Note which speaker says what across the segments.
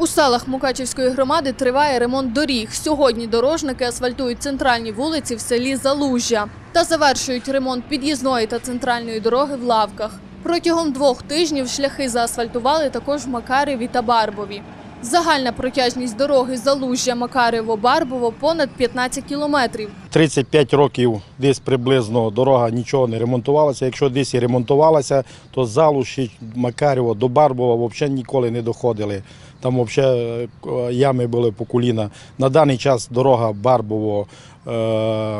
Speaker 1: У селах Мукачівської громади триває ремонт доріг. Сьогодні дорожники асфальтують центральні вулиці в селі Залужжя та завершують ремонт під'їзної та центральної дороги в лавках. Протягом двох тижнів шляхи заасфальтували також в Макареві та Барбові. Загальна протяжність дороги Залужжя Макарево-Барбово понад 15 кілометрів.
Speaker 2: 35 років десь приблизно дорога нічого не ремонтувалася. Якщо десь і ремонтувалася, то з Залуші, Макарєво до Барбова взагалі ніколи не доходили. Там взагалі ями були по коліна. На даний час дорога Барбово, е,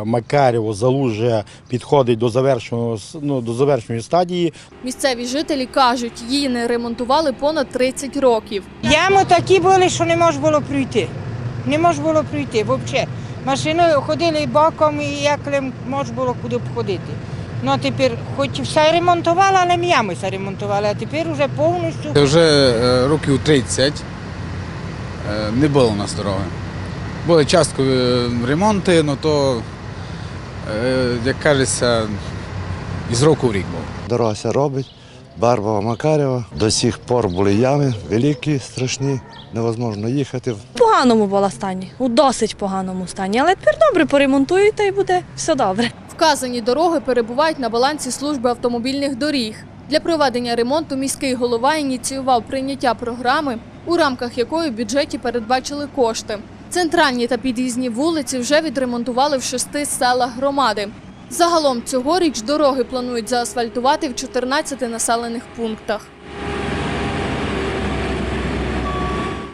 Speaker 2: Макарєво, Залужжя підходить до завершеного ну, до завершеної стадії.
Speaker 1: Місцеві жителі кажуть, її не ремонтували понад 30 років.
Speaker 3: Ями такі були, що не можна було пройти. Не можна було пройти взагалі. Машиною ходили боком і як можна було куди б ходити. Ну а тепер, хоч все ремонтували, але ями все ремонтували, а тепер вже повністю.
Speaker 4: Вже е, років 30 е, не було у нас дороги. Були часткові ремонти, але то, е, як кажеться, із року в рік був.
Speaker 5: Дорога робить, Барбова Макарєва. До сих пор були ями великі, страшні, невозможно їхати.
Speaker 6: В поганому була стані, у досить поганому стані. Але тепер добре поремонтують та й буде все добре.
Speaker 1: Вказані дороги перебувають на балансі служби автомобільних доріг. Для проведення ремонту міський голова ініціював прийняття програми, у рамках якої в бюджеті передбачили кошти. Центральні та під'їзні вулиці вже відремонтували в шести селах громади. Загалом цьогоріч дороги планують заасфальтувати в 14 населених пунктах.